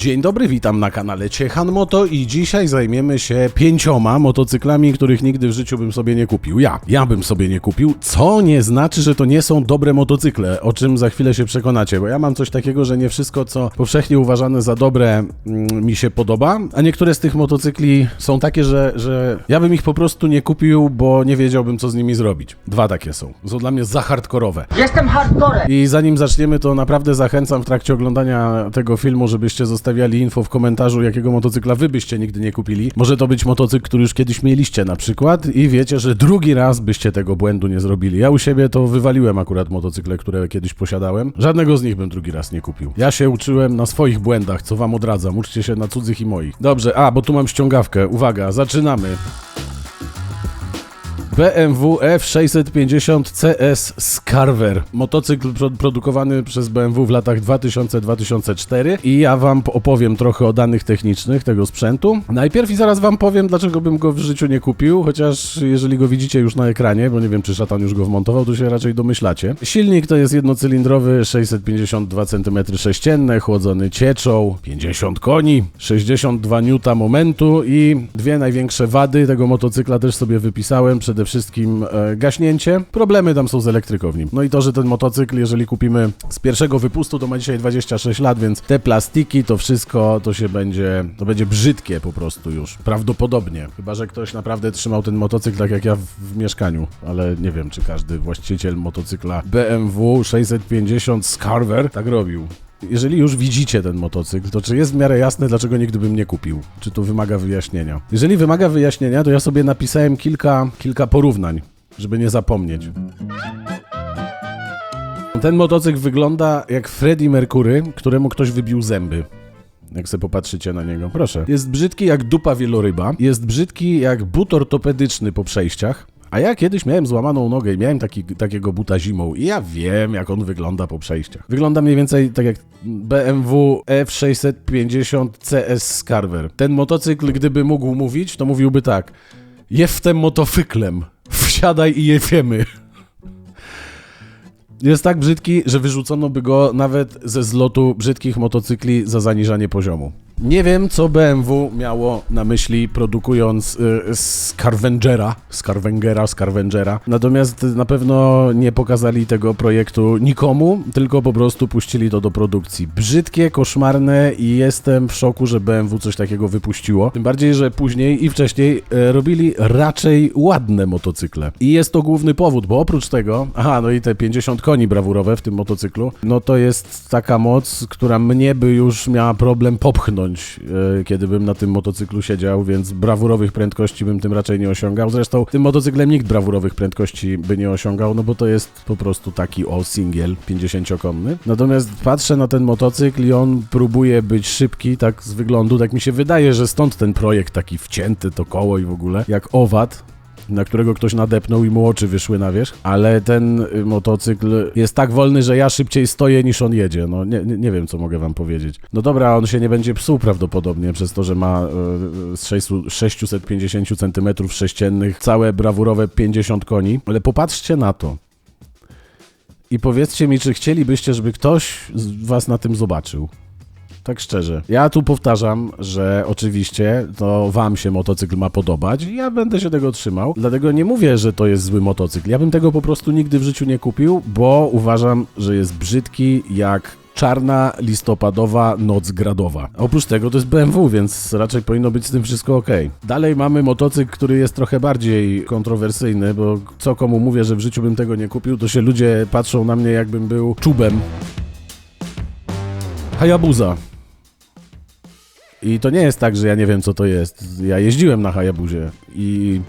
Dzień dobry, witam na kanale Ciechan Moto i dzisiaj zajmiemy się pięcioma motocyklami, których nigdy w życiu bym sobie nie kupił. Ja, ja bym sobie nie kupił, co nie znaczy, że to nie są dobre motocykle, o czym za chwilę się przekonacie, bo ja mam coś takiego, że nie wszystko, co powszechnie uważane za dobre, mm, mi się podoba, a niektóre z tych motocykli są takie, że, że ja bym ich po prostu nie kupił, bo nie wiedziałbym, co z nimi zrobić. Dwa takie są. Są dla mnie za hardkorowe. Jestem hardcore. I zanim zaczniemy, to naprawdę zachęcam w trakcie oglądania tego filmu, żebyście zostawiali info w komentarzu, jakiego motocykla wy byście nigdy nie kupili. Może to być motocykl, który już kiedyś mieliście na przykład i wiecie, że drugi raz byście tego błędu nie zrobili. Ja u siebie to wywaliłem akurat motocykle, które kiedyś posiadałem. Żadnego z nich bym drugi raz nie kupił. Ja się uczyłem na swoich błędach, co wam odradzam. Uczcie się na cudzych i moich. Dobrze, a, bo tu mam ściągawkę. Uwaga, zaczynamy. BMW F650 CS Scarver. Motocykl pro- produkowany przez BMW w latach 2000-2004 i ja wam opowiem trochę o danych technicznych tego sprzętu. Najpierw i zaraz wam powiem, dlaczego bym go w życiu nie kupił, chociaż jeżeli go widzicie już na ekranie, bo nie wiem, czy szatan już go wmontował, to się raczej domyślacie. Silnik to jest jednocylindrowy, 652 cm3, chłodzony cieczą, 50 koni, 62 N momentu i dwie największe wady tego motocykla też sobie wypisałem. Przede wszystkim e, gaśnięcie. Problemy tam są z nim. No i to, że ten motocykl, jeżeli kupimy z pierwszego wypustu, to ma dzisiaj 26 lat, więc te plastiki, to wszystko, to się będzie, to będzie brzydkie po prostu już. Prawdopodobnie. Chyba, że ktoś naprawdę trzymał ten motocykl tak jak ja w, w mieszkaniu, ale nie wiem, czy każdy właściciel motocykla BMW 650 Scarver tak robił. Jeżeli już widzicie ten motocykl, to czy jest w miarę jasne, dlaczego nigdy bym nie kupił? Czy to wymaga wyjaśnienia? Jeżeli wymaga wyjaśnienia, to ja sobie napisałem kilka, kilka porównań, żeby nie zapomnieć. Ten motocykl wygląda jak Freddie Mercury, któremu ktoś wybił zęby. Jak sobie popatrzycie na niego. Proszę. Jest brzydki jak dupa wieloryba. Jest brzydki jak but ortopedyczny po przejściach. A ja kiedyś miałem złamaną nogę i miałem taki, takiego buta zimą i ja wiem, jak on wygląda po przejściach. Wygląda mniej więcej tak jak BMW F650 CS Scarver. Ten motocykl, gdyby mógł mówić, to mówiłby tak. Jestem motocyklem. Wsiadaj i jedziemy. Jest tak brzydki, że wyrzucono by go nawet ze zlotu brzydkich motocykli za zaniżanie poziomu. Nie wiem, co BMW miało na myśli produkując y, Scarvengera, Scarvengera, Scarvengera. Natomiast na pewno nie pokazali tego projektu nikomu, tylko po prostu puścili to do produkcji. Brzydkie, koszmarne i jestem w szoku, że BMW coś takiego wypuściło. Tym bardziej, że później i wcześniej e, robili raczej ładne motocykle. I jest to główny powód, bo oprócz tego, aha, no i te 50 koni brawurowe w tym motocyklu, no to jest taka moc, która mnie by już miała problem popchnąć, e, kiedy bym na tym motocyklu siedział, więc brawurowych prędkości bym tym raczej nie osiągał. Zresztą tym motocyklem nikt brawurowych prędkości by nie osiągał, no bo to jest po prostu taki o singiel 50-konny. Natomiast patrzę na ten motocykl i on próbuje być szybki, tak z wyglądu, tak mi się wydaje, że stąd ten projekt taki wcięty, to koło i w ogóle, jak owad na którego ktoś nadepnął i mu oczy wyszły na wierzch, ale ten y, motocykl jest tak wolny, że ja szybciej stoję niż on jedzie. No nie, nie, wiem, co mogę wam powiedzieć. No dobra, on się nie będzie psuł prawdopodobnie przez to, że ma y, z 600 650 cm sześciennych całe brawurowe 50 koni, ale popatrzcie na to. I powiedzcie mi, czy chcielibyście, żeby ktoś z was na tym zobaczył. Tak szczerze. Ja tu powtarzam, że oczywiście to wam się motocykl ma podobać ja będę się tego trzymał. Dlatego nie mówię, że to jest zły motocykl. Ja bym tego po prostu nigdy w życiu nie kupił, bo uważam, że jest brzydki jak czarna listopadowa noc gradowa. Oprócz tego to jest BMW, więc raczej powinno być z tym wszystko ok. Dalej mamy motocykl, który jest trochę bardziej kontrowersyjny, bo co komu mówię, że w życiu bym tego nie kupił, to się ludzie patrzą na mnie jakbym był czubem. Hayabusa. I to nie jest tak, że ja nie wiem, co to jest. Ja jeździłem na Hayabusie i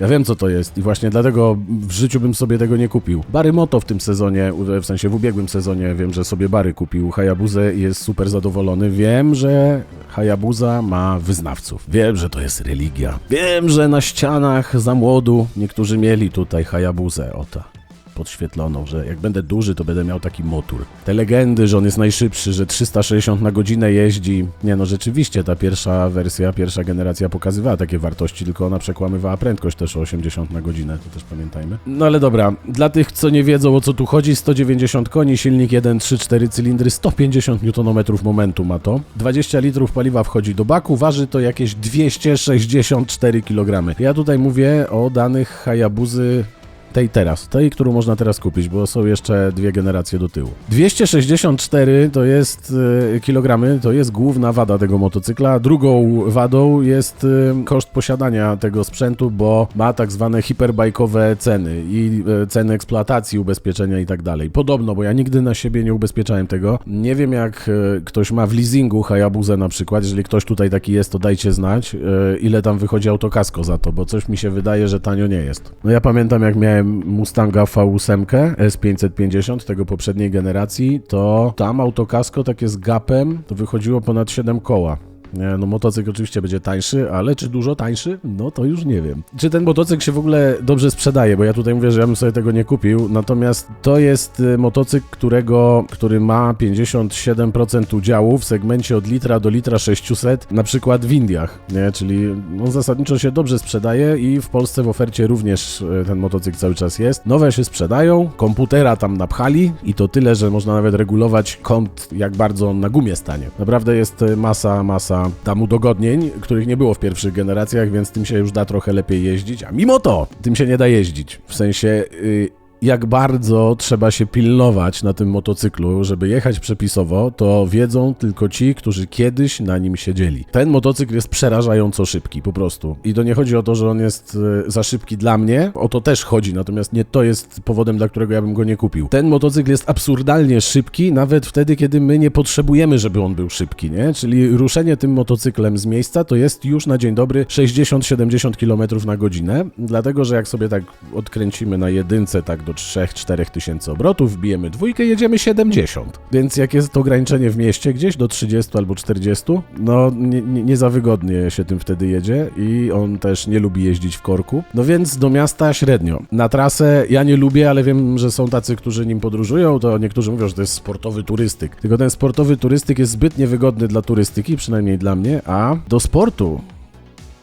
ja wiem, co to jest. I właśnie dlatego w życiu bym sobie tego nie kupił. Bary Moto w tym sezonie, w sensie w ubiegłym sezonie, wiem, że sobie Bary kupił Hayabuzę i jest super zadowolony. Wiem, że Hayabusa ma wyznawców. Wiem, że to jest religia. Wiem, że na ścianach za młodu niektórzy mieli tutaj Hayabuzę. Ota. Podświetloną, że jak będę duży, to będę miał taki motor. Te legendy, że on jest najszybszy, że 360 na godzinę jeździ. Nie no, rzeczywiście ta pierwsza wersja, pierwsza generacja pokazywała takie wartości, tylko ona przekłamywała prędkość też o 80 na godzinę, to też pamiętajmy. No ale dobra, dla tych, co nie wiedzą o co tu chodzi, 190 koni, silnik 1.3-4 cylindry, 150 Nm momentu ma to. 20 litrów paliwa wchodzi do baku, waży to jakieś 264 kg. Ja tutaj mówię o danych Hayabuzy tej teraz, tej, którą można teraz kupić, bo są jeszcze dwie generacje do tyłu. 264 to jest e, kilogramy, to jest główna wada tego motocykla. Drugą wadą jest e, koszt posiadania tego sprzętu, bo ma tak zwane hiperbajkowe ceny i e, ceny eksploatacji, ubezpieczenia i tak dalej. Podobno, bo ja nigdy na siebie nie ubezpieczałem tego. Nie wiem jak ktoś ma w leasingu Hayabuzę na przykład, jeżeli ktoś tutaj taki jest, to dajcie znać, ile tam wychodzi autokasko za to, bo coś mi się wydaje, że tanio nie jest. No ja pamiętam jak miałem Mustanga V8 S550 tego poprzedniej generacji, to tam autokasko takie z gapem to wychodziło ponad 7 koła. No motocykl oczywiście będzie tańszy, ale czy dużo tańszy? No to już nie wiem. Czy ten motocykl się w ogóle dobrze sprzedaje, bo ja tutaj mówię, że ja bym sobie tego nie kupił, natomiast to jest y, motocykl, którego, który ma 57% udziału w segmencie od litra do litra 600, na przykład w Indiach, nie? Czyli on zasadniczo się dobrze sprzedaje i w Polsce w ofercie również y, ten motocykl cały czas jest. Nowe się sprzedają, komputera tam napchali i to tyle, że można nawet regulować kąt, jak bardzo on na gumie stanie. Naprawdę jest y, masa, masa tam udogodnień, których nie było w pierwszych generacjach, więc tym się już da trochę lepiej jeździć, a mimo to tym się nie da jeździć. W sensie... Yy, jak bardzo trzeba się pilnować na tym motocyklu, żeby jechać przepisowo, to wiedzą tylko ci, którzy kiedyś na nim siedzieli. Ten motocykl jest przerażająco szybki, po prostu. I to nie chodzi o to, że on jest e, za szybki dla mnie, o to też chodzi, natomiast nie to jest powodem, dla którego ja bym go nie kupił. Ten motocykl jest absurdalnie szybki, nawet wtedy, kiedy my nie potrzebujemy, żeby on był szybki, nie? Czyli ruszenie tym motocyklem z miejsca to jest już na dzień dobry 60-70 km na godzinę, dlatego, że jak sobie tak odkręcimy na jedynce, tak do 3-4 tysięcy obrotów, wbijemy dwójkę, jedziemy 70. Więc jak jest to ograniczenie w mieście gdzieś do 30 albo 40, no nie, nie, za wygodnie się tym wtedy jedzie i on też nie lubi jeździć w korku. No więc do miasta średnio. Na trasę ja nie lubię, ale wiem, że są tacy, którzy nim podróżują, to niektórzy mówią, że to jest sportowy turystyk. Tylko ten sportowy turystyk jest zbyt niewygodny dla turystyki, przynajmniej dla mnie, a do sportu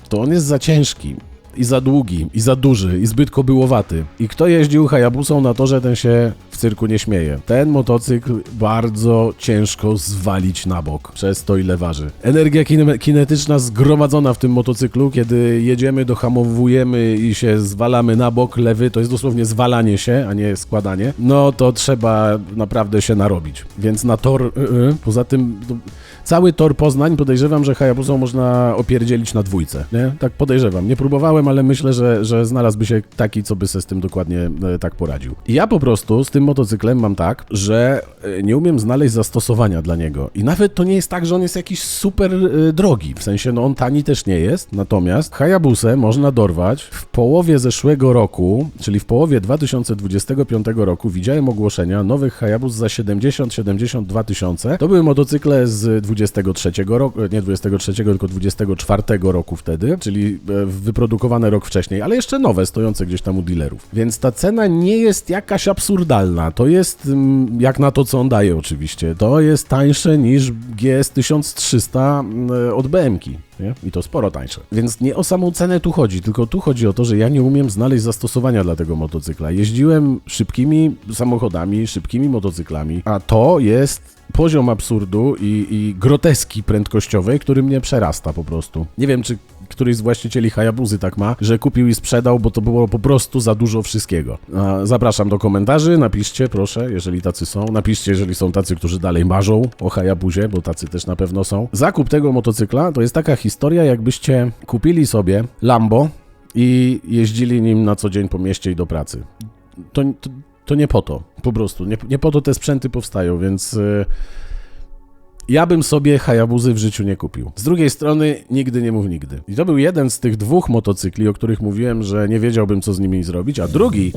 to on jest za ciężki i za długi, i za duży, i zbyt kobyłowaty. I kto jeździł Hayabusą na torze, ten się w cyrku nie śmieje. Ten motocykl bardzo ciężko zwalić na bok, przez to ile waży. Energia kine- kinetyczna zgromadzona w tym motocyklu, kiedy jedziemy, dohamowujemy i się zwalamy na bok, lewy, to jest dosłownie zwalanie się, a nie składanie, no to trzeba naprawdę się narobić. Więc na tor, y, y, poza tym... Cały tor Poznań podejrzewam, że Hayabusą można opierdzielić na dwójce, nie? Tak podejrzewam. Nie próbowałem, ale myślę, że, że znalazłby się taki, co by se z tym dokładnie e, tak poradził. Ja po prostu z tym motocyklem mam tak, że e, nie umiem znaleźć zastosowania dla niego. I nawet to nie jest tak, że on jest jakiś super e, drogi. W sensie, no on tani też nie jest. Natomiast Hayabusę można dorwać w połowie zeszłego roku, czyli w połowie 2025 roku widziałem ogłoszenia nowych Hayabus za 70-72 tysiące. To były motocykle z 23 roku, nie 23, tylko 24 roku wtedy, czyli e, wyprodukowane rok wcześniej, ale jeszcze nowe, stojące gdzieś tam u dealerów. Więc ta cena nie jest jakaś absurdalna. To jest, mm, jak na to, co on daje oczywiście, to jest tańsze niż GS 1300 mm, od BMK. Nie? I to sporo tańsze. Więc nie o samą cenę tu chodzi, tylko tu chodzi o to, że ja nie umiem znaleźć zastosowania dla tego motocykla. Jeździłem szybkimi samochodami, szybkimi motocyklami, a to jest poziom absurdu i, i groteski prędkościowej, który mnie przerasta po prostu. Nie wiem, czy któryś z właścicieli Hayabuzy tak ma, że kupił i sprzedał, bo to było po prostu za dużo wszystkiego. Zapraszam do komentarzy, napiszcie proszę, jeżeli tacy są. Napiszcie, jeżeli są tacy, którzy dalej marzą o Hayabuzie, bo tacy też na pewno są. Zakup tego motocykla to jest taka historia, jakbyście kupili sobie Lambo i jeździli nim na co dzień po mieście i do pracy. To, to, to nie po to, po prostu. Nie, nie po to te sprzęty powstają, więc... y, ja bym sobie Hayabuzy w życiu nie kupił. Z drugiej strony, nigdy nie mów nigdy. I to był jeden z tych dwóch motocykli, o których mówiłem, że nie wiedziałbym, co z nimi zrobić, a drugi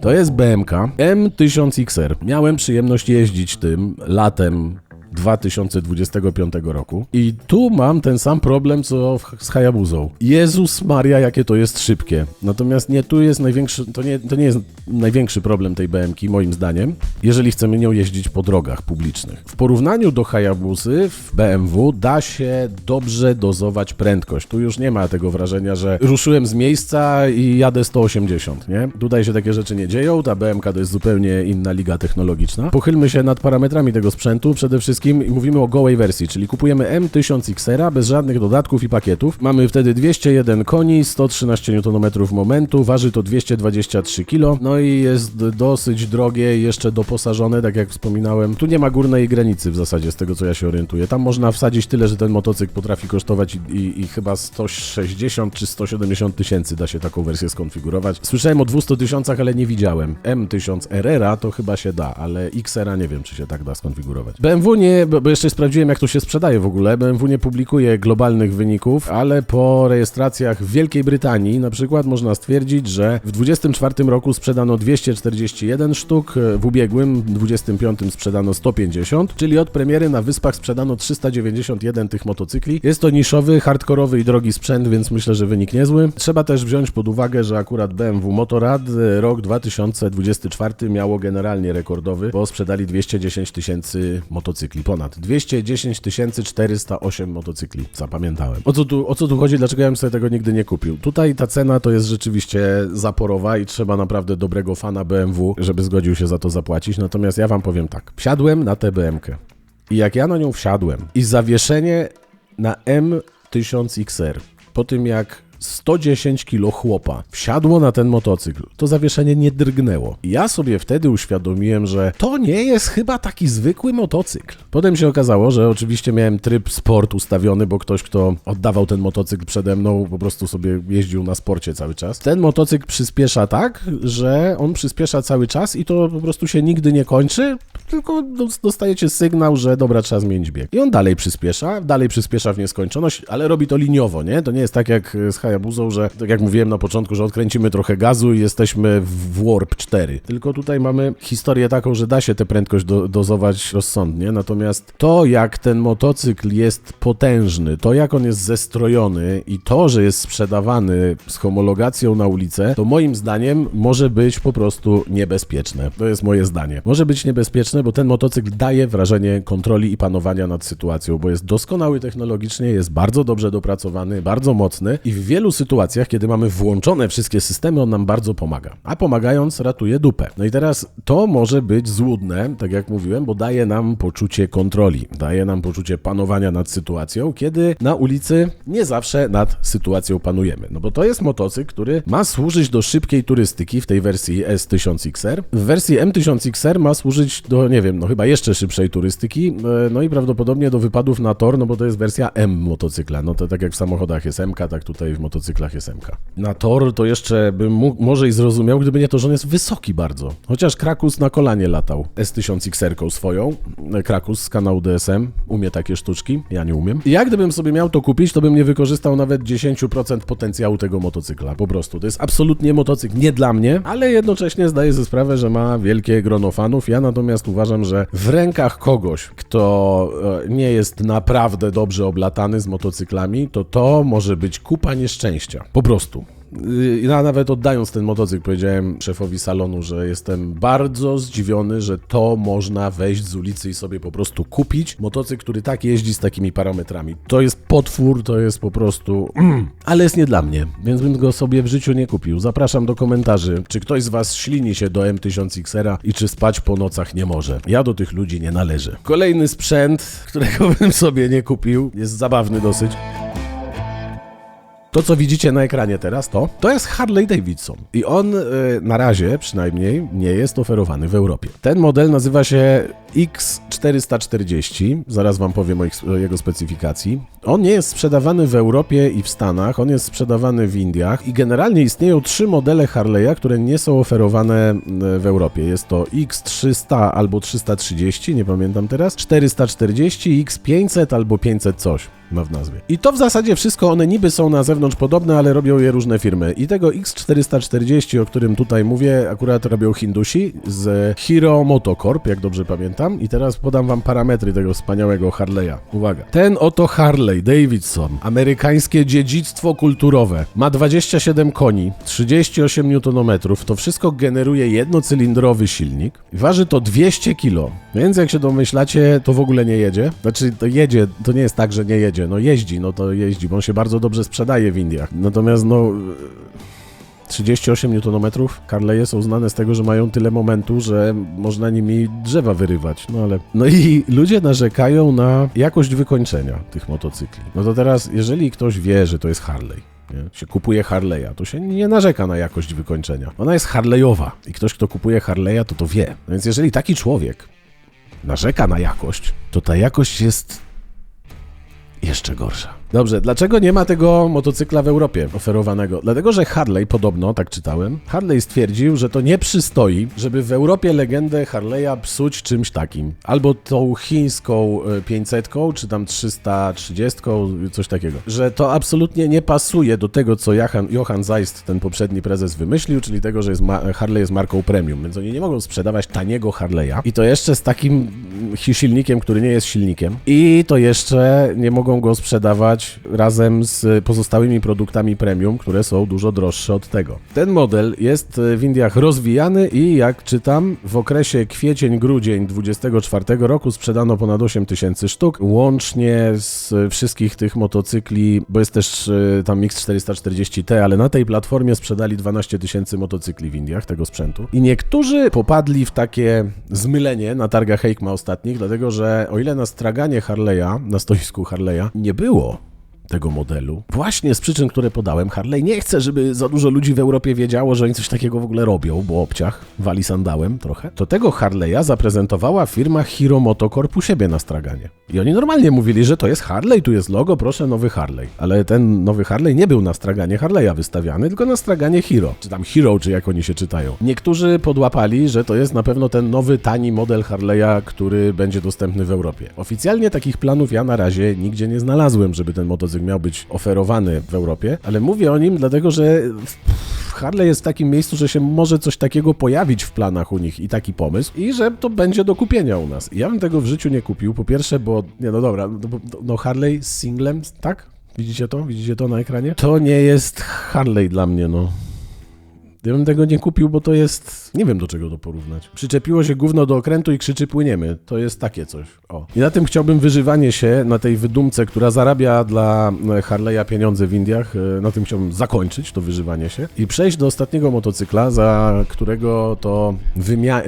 to jest BMK M1000XR. Miałem przyjemność jeździć tym latem 2025 roku. I tu mam ten sam problem co z Hayabuzą. Jezus Maria, jakie to jest szybkie. Natomiast nie tu jest największy, to nie, to nie jest największy problem tej BMK, moim zdaniem, jeżeli chcemy nią jeździć po drogach publicznych. W porównaniu do Hayabusy w BMW da się dobrze dozować prędkość. Tu już nie ma tego wrażenia, że ruszyłem z miejsca i jadę 180, nie? Tutaj się takie rzeczy nie dzieją, ta BMK to jest zupełnie inna liga technologiczna. Pochylmy się nad parametrami tego sprzętu przede wszystkim i mówimy o gołej wersji, czyli kupujemy M1000XR bez żadnych dodatków i pakietów. Mamy wtedy 201 koni, 113 Nm momentu, waży to 223 kg, no i jest dosyć drogie, jeszcze doposażone, tak jak wspominałem. Tu nie ma górnej granicy w zasadzie, z tego co ja się orientuję. Tam można wsadzić tyle, że ten motocykl potrafi kosztować i, i, i chyba 160 czy 170 tysięcy da się taką wersję skonfigurować. Słyszałem o 200 tysiącach, ale nie widziałem. M1000 RR to chyba się da, ale XR nie wiem, czy się tak da skonfigurować. BMW nie, bo jeszcze sprawdziłem, jak to się sprzedaje w ogóle. BMW nie publikuje globalnych wyników, ale po rejestracjach w Wielkiej Brytanii na przykład można stwierdzić, że w 24 roku sprzedano 241 sztuk, w ubiegłym 25 sprzedano 150, czyli od premiery na Wyspach sprzedano 391 tych motocykli. Jest to niszowy, hardkorowy i drogi sprzęt, więc myślę, że wynik niezły. Trzeba też wziąć pod uwagę, że akurat BMW Motorrad e, rok 2024 miało generalnie rekordowy, bo sprzedali 210 tysięcy motocykli, ponad 210 408 motocykli, zapamiętałem. O co, tu, o co tu chodzi, dlaczego ja bym sobie tego nigdy nie kupił? Tutaj ta cena to jest rzeczywiście zaporowa i trzeba naprawdę dobrego fana BMW, żeby zgodził się za to zapłacić, natomiast ja wam powiem tak, wsiadłem na tę BMK i jak ja na nią wsiadłem i zawieszenie na M1000XR, po tym jak 110 kilo chłopa wsiadło na ten motocykl, to zawieszenie nie drgnęło. I Ja sobie wtedy uświadomiłem, że to nie jest chyba taki zwykły motocykl. Potem się okazało, że oczywiście miałem tryb sport ustawiony, bo ktoś, kto oddawał ten motocykl przede mną, po prostu sobie jeździł na sporcie cały czas. Ten motocykl przyspiesza tak, że on przyspiesza cały czas i to po prostu się nigdy nie kończy, tylko dos- dostajecie sygnał, że dobra, trzeba zmienić bieg. I on dalej przyspiesza, dalej przyspiesza w nieskończoność, ale robi to liniowo, nie? To nie jest tak jak z Hayabuzą, że tak jak mówiłem na początku, że odkręcimy trochę gazu i jesteśmy w Warp 4. Tylko tutaj mamy historię taką, że da się tę prędkość do, dozować rozsądnie, natomiast to jak ten motocykl jest potężny, to jak on jest zestrojony i to, że jest sprzedawany z homologacją na ulicę, to moim zdaniem może być po prostu niebezpieczne. To jest moje zdanie. Może być niebezpieczne, bo ten motocykl daje wrażenie kontroli i panowania nad sytuacją, bo jest doskonały technologicznie, jest bardzo dobrze dopracowany, bardzo mocny i w wielu sytuacjach, kiedy mamy włączone wszystkie systemy, on nam bardzo pomaga. A pomagając, ratuje dupę. No i teraz to może być złudne, tak jak mówiłem, bo daje nam poczucie kontroli, daje nam poczucie panowania nad sytuacją, kiedy na ulicy nie zawsze nad sytuacją panujemy. No bo to jest motocykl, który ma służyć do szybkiej turystyki w tej wersji S1000XR. W wersji M1000XR ma służyć do, nie wiem, no chyba jeszcze szybszej turystyki, e, no i prawdopodobnie do wypadów na tor, no bo to jest wersja M motocykla. No to tak jak w samochodach jest M, tak tutaj w motocyklach jest M. Na tor to jeszcze bym mógł, może i zrozumiał, gdyby nie to, że on jest wysoki bardzo. Chociaż Krakus na kolanie latał S1000XR-ką swoją. E, Krakus z kanału DSM umie takie sztuczki, ja nie umiem. I jak gdybym sobie miał to kupić, to bym nie wykorzystał nawet 10% potencjału tego motocykla. Po prostu. To jest absolutnie motocykl nie dla mnie, ale jednocześnie zdaję sobie sprawę, że ma wielkie grono fanów. Ja natomiast uważam, że w rękach kogoś, kto e, nie jest naprawdę dobrze oblatany z motocyklami, to to może być kupa nieszczęścia. Po prostu. Y, Ja nawet oddając ten motocykl powiedziałem szefowi salonu, że jestem bardzo zdziwiony, że to można wejść z ulicy i sobie po prostu kupić. Motocykl, który tak jeździ z takimi parametrami. To jest potwór, to jest po prostu... Mm, ale jest nie dla mnie, więc bym go sobie w życiu nie kupił. Zapraszam do komentarzy, czy ktoś z Was ślini się do M1000XR i czy spać po nocach nie może. Ja do tych ludzi nie należę. Kolejny sprzęt, którego bym sobie nie kupił, jest zabawny dosyć. To, co widzicie na ekranie teraz, to, to jest Harley Davidson. I on y, na razie przynajmniej nie jest oferowany w Europie. Ten model nazywa się X440. Zaraz wam powiem o, ich, jego specyfikacji. On nie jest sprzedawany w Europie i w Stanach, on jest sprzedawany w Indiach i generalnie istnieją trzy modele Harley'a, które nie są oferowane w Europie. Jest to X300 albo 330, nie pamiętam teraz, 440, X500 albo 500 coś. Ma w nazwie. I to w zasadzie wszystko, one niby są na zewnątrz podobne, ale robią je różne firmy. I tego X440, o którym tutaj mówię, akurat robią Hindusi z Hero Motocorp, jak dobrze pamiętam. I teraz podam wam parametry tego wspaniałego Harley'a. Uwaga. Ten oto Harley Davidson, amerykańskie dziedzictwo kulturowe, ma 27 koni, 38 Nm. To wszystko generuje jednocylindrowy silnik. Waży to 200 kg. Więc jak się domyślacie, to w ogóle nie jedzie. Znaczy, to jedzie, to nie jest tak, że nie jedzie. No jeździ, no to jeździ, bo on się bardzo dobrze sprzedaje w Indiach. Natomiast no... 38 Nm Harley'e są znane z tego, że mają tyle momentu, że można nimi drzewa wyrywać. No ale. No i ludzie narzekają na jakość wykończenia tych motocykli. No to teraz, jeżeli ktoś wie, że to jest Harley, nie? się kupuje Harley'a, to się nie narzeka na jakość wykończenia. Ona jest Harley'owa i ktoś, kto kupuje Harley'a, to to wie. No więc jeżeli taki człowiek narzeka na jakość, to ta jakość jest jeszcze gorsza. Dobrze, dlaczego nie ma tego motocykla w Europie oferowanego? Dlatego, że Harley podobno, tak czytałem, Harley stwierdził, że to nie przystoi, żeby w Europie legendę Harley'a psuć czymś takim. Albo tą chińską e, 500, czy tam 330, coś takiego. Że to absolutnie nie pasuje do tego, co Johan, Johan Zeist, ten poprzedni prezes, wymyślił, czyli tego, że jest Harley jest marką premium, więc oni nie mogą sprzedawać taniego Harley'a. I to jeszcze z takim silnikiem, który nie jest silnikiem. I to jeszcze nie mogą go sprzedawać razem z pozostałymi produktami premium, które są dużo droższe od tego. Ten model jest w Indiach rozwijany i jak czytam, w okresie kwiecień-grudzień 24 roku sprzedano ponad 8 tysięcy sztuk, łącznie z wszystkich tych motocykli, bo jest też e, tam X440T, ale na tej platformie sprzedali 12 tysięcy motocykli w Indiach, tego sprzętu. I niektórzy popadli w takie zmylenie na targach Heikma ostatnich, dlatego że o ile na straganie Harley'a, na stoisku Harley'a nie było tego modelu. Właśnie z przyczyn, które podałem, Harley nie chce, żeby za dużo ludzi w Europie wiedziało, że oni coś takiego w ogóle robią, bo obciach wali sandałem trochę. To tego Harley'a zaprezentowała firma Hero Motocorp u siebie na straganie. I oni normalnie mówili, że to jest Harley, tu jest logo, proszę, nowy Harley. Ale ten nowy Harley nie był na straganie Harley'a wystawiany, tylko na straganie Hero. Czy tam Hero, czy jak oni się czytają. Niektórzy podłapali, że to jest na pewno ten nowy, tani model Harley'a, który będzie dostępny w Europie. Oficjalnie takich planów ja na razie nigdzie nie znalazłem, żeby ten motocykl miał być oferowany w Europie, ale mówię o nim dlatego, że Harley jest w takim miejscu, że się może coś takiego pojawić w planach u nich i taki pomysł i że to będzie do kupienia u nas. Ja bym tego w życiu nie kupił, po pierwsze, bo nie no dobra, no, bo- no Harley z singlem, tak? Widzicie to? Widzicie to na ekranie? To nie jest Harley dla mnie, no. Ja bym tego nie kupił, bo to jest. Nie wiem do czego to porównać. Przyczepiło się gówno do okrętu i krzyczy płyniemy. To jest takie coś. O. I na tym chciałbym wyżywanie się, na tej wydumce, która zarabia dla e, Harley'a pieniądze w Indiach. e, Na tym chciałbym zakończyć to wyżywanie się i przejść do ostatniego motocykla, za którego to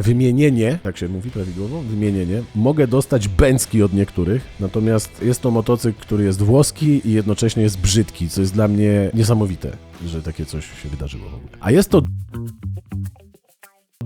wymienienie, tak się mówi prawidłowo, wymienienie, mogę dostać bęcki od niektórych. Natomiast jest to motocykl, który jest włoski i jednocześnie jest brzydki, co jest dla mnie niesamowite, że takie coś się wydarzyło. A jest to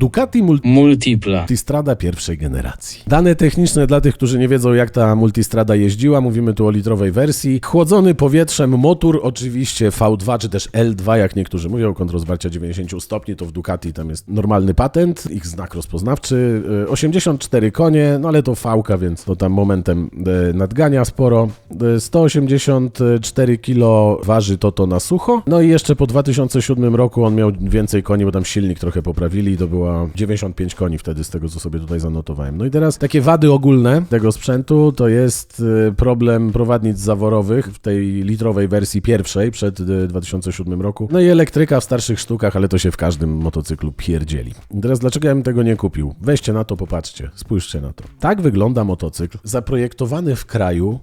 Ducati Multi. Multipla. Multistrada pierwszej generacji. Dane techniczne dla tych, którzy nie wiedzą, jak ta multistrada jeździła. Mówimy tu o litrowej wersji. Chłodzony powietrzem motor, oczywiście V2 czy też L2, jak niektórzy mówią, kąt rozwarcia 90 stopni, to w Ducati tam jest normalny patent, ich znak rozpoznawczy. Y, 84 konie, no ale to V, więc to tam momentem e, nadgania sporo. E, 184 kg waży to to na sucho. No i jeszcze po 2007 roku on miał więcej koni, bo tam silnik trochę poprawili i to była 95 koni wtedy, z tego co sobie tutaj zanotowałem. No i teraz takie wady ogólne tego sprzętu to jest y, problem prowadnic zaworowych w tej litrowej wersji pierwszej przed y, 2007 roku. No i elektryka w starszych sztukach, ale to się w każdym motocyklu pierdzieli. I teraz dlaczego ja bym tego nie kupił? Weźcie na to, popatrzcie, spójrzcie na to. Tak wygląda motocykl zaprojektowany w kraju,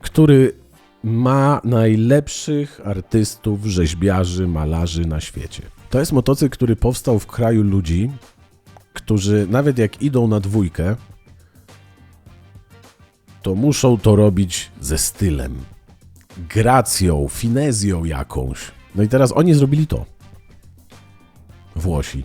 który ma najlepszych artystów, rzeźbiarzy, malarzy na świecie. To jest motocykl, który powstał w kraju ludzi, którzy nawet jak idą na dwójkę, to muszą to robić ze stylem, gracją, finezją jakąś. No i teraz oni zrobili to. Włosi.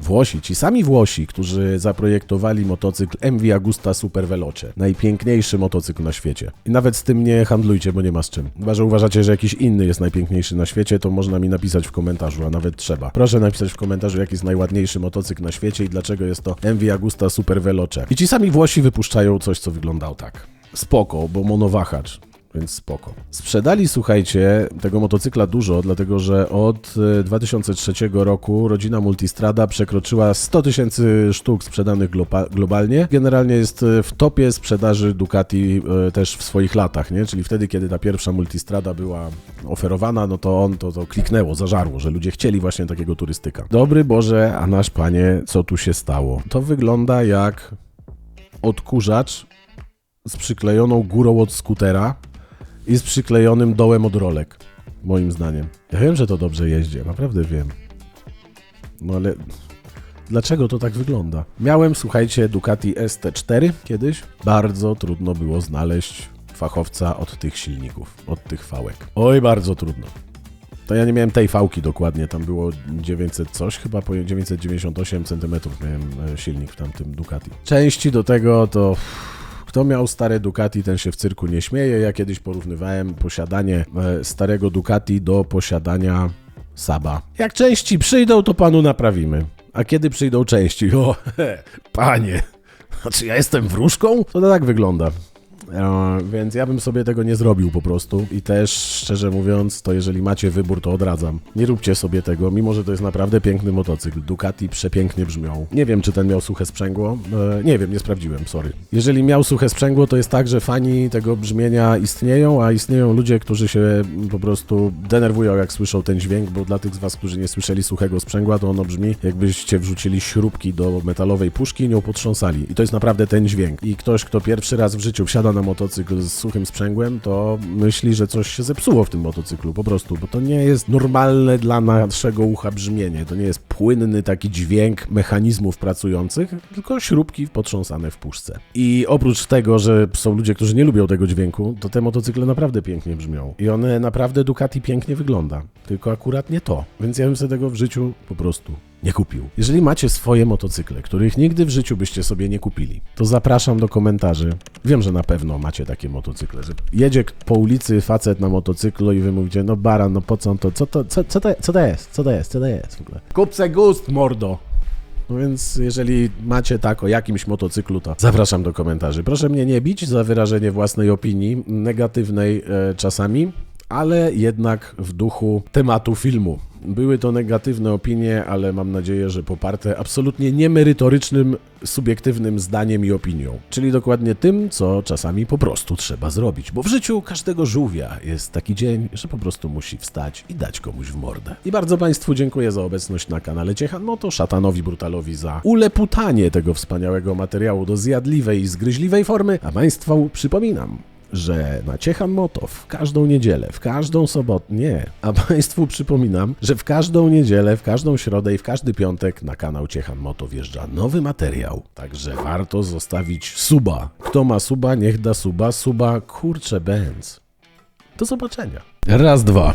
Włosi, ci sami Włosi, którzy zaprojektowali motocykl MV Agusta Super Veloce. Najpiękniejszy motocykl na świecie. I nawet z tym nie handlujcie, bo nie ma z czym. Chyba, że uważacie, że jakiś inny jest najpiękniejszy na świecie, to można mi napisać w komentarzu, a nawet trzeba. Proszę napisać w komentarzu, jaki jest najładniejszy motocykl na świecie i dlaczego jest to MV Agusta Super Veloce. I ci sami Włosi wypuszczają coś, co wyglądał tak. spoko, bo monowahacz. Więc spoko. Sprzedali, słuchajcie, tego motocykla dużo, dlatego że od e, 2003 roku rodzina Multistrada przekroczyła 100 tysięcy sztuk sprzedanych globa- globalnie. Generalnie jest e, w topie sprzedaży Ducati e, też w swoich latach, nie? Czyli wtedy, kiedy ta pierwsza Multistrada była oferowana, no to on to, to kliknęło, zażarło, że ludzie chcieli właśnie takiego turystyka. Dobry Boże, a nasz Panie, co tu się stało? To wygląda jak odkurzacz z przyklejoną górą od skutera i z przyklejonym dołem od rolek, moim zdaniem. Ja wiem, że to dobrze jeździ, naprawdę wiem. No ale dlaczego to tak wygląda? Miałem, słuchajcie, Ducati ST4 kiedyś. Bardzo trudno było znaleźć fachowca od tych silników, od tych fałek. Oj, bardzo trudno. To ja nie miałem tej fałki dokładnie, tam było 900 coś, chyba po 998 cm miałem e, silnik w tamtym Ducati. Części do tego to kto miał stare Ducati, ten się w cyrku nie śmieje. Ja kiedyś porównywałem posiadanie e, starego Ducati do posiadania Saba. Jak części przyjdą, to panu naprawimy. A kiedy przyjdą części? O, he, panie, czy ja jestem wróżką? To tak wygląda. E, więc ja bym sobie tego nie zrobił po prostu i też szczerze mówiąc, to jeżeli macie wybór, to odradzam. Nie róbcie sobie tego, mimo że to jest naprawdę piękny motocykl. Ducati przepięknie brzmią. Nie wiem, czy ten miał suche sprzęgło. E, nie wiem, nie sprawdziłem, sorry. Jeżeli miał suche sprzęgło, to jest tak, że fani tego brzmienia istnieją, a istnieją ludzie, którzy się po prostu denerwują, jak słyszą ten dźwięk, bo dla tych z was, którzy nie słyszeli suchego sprzęgła, to ono brzmi, jakbyście wrzucili śrubki do metalowej puszki i nią potrząsali. I to jest naprawdę ten dźwięk. I ktoś, kto pierwszy raz w życiu wsiada na motocykl z suchym sprzęgłem, to myśli, że coś się zepsuło w tym motocyklu, po prostu, bo to nie jest normalne dla naszego ucha brzmienie. To nie jest płynny taki dźwięk mechanizmów pracujących, tylko śrubki potrząsane w puszce. I oprócz tego, że są ludzie, którzy nie lubią tego dźwięku, to te motocykle naprawdę pięknie brzmią. I one naprawdę Ducati pięknie wygląda. Tylko akurat nie to. Więc ja bym sobie tego w życiu po prostu nie kupił. Jeżeli macie swoje motocykle, których nigdy w życiu byście sobie nie kupili, to zapraszam do komentarzy. Wiem, że na pewno macie takie motocykle, że jedzie po ulicy facet na motocyklu i wy mówicie, no baran, no po co on to, co to, co, co to, co to jest, co to jest, co to jest w ogóle. Kupce gust, mordo! No więc jeżeli macie tak o jakimś motocyklu, to zapraszam do komentarzy. Proszę mnie nie bić za wyrażenie własnej opinii, negatywnej e, czasami, ale jednak w duchu tematu filmu. Były to negatywne opinie, ale mam nadzieję, że poparte absolutnie niemerytorycznym, subiektywnym zdaniem i opinią. Czyli dokładnie tym, co czasami po prostu trzeba zrobić. Bo w życiu każdego żółwia jest taki dzień, że po prostu musi wstać i dać komuś w mordę. I bardzo Państwu dziękuję za obecność na kanale Ciechan, no to szatanowi brutalowi za uleputanie tego wspaniałego materiału do zjadliwej i zgryźliwej formy, a Państwu przypominam, że na Ciechan Moto w każdą niedzielę, w każdą sobotę, nie, a Państwu przypominam, że w każdą niedzielę, w każdą środę i w każdy piątek na kanał Ciechan Moto wjeżdża nowy materiał, także warto zostawić suba. Kto ma suba, niech da suba, suba kurcze bęc. Do zobaczenia. Raz, dwa.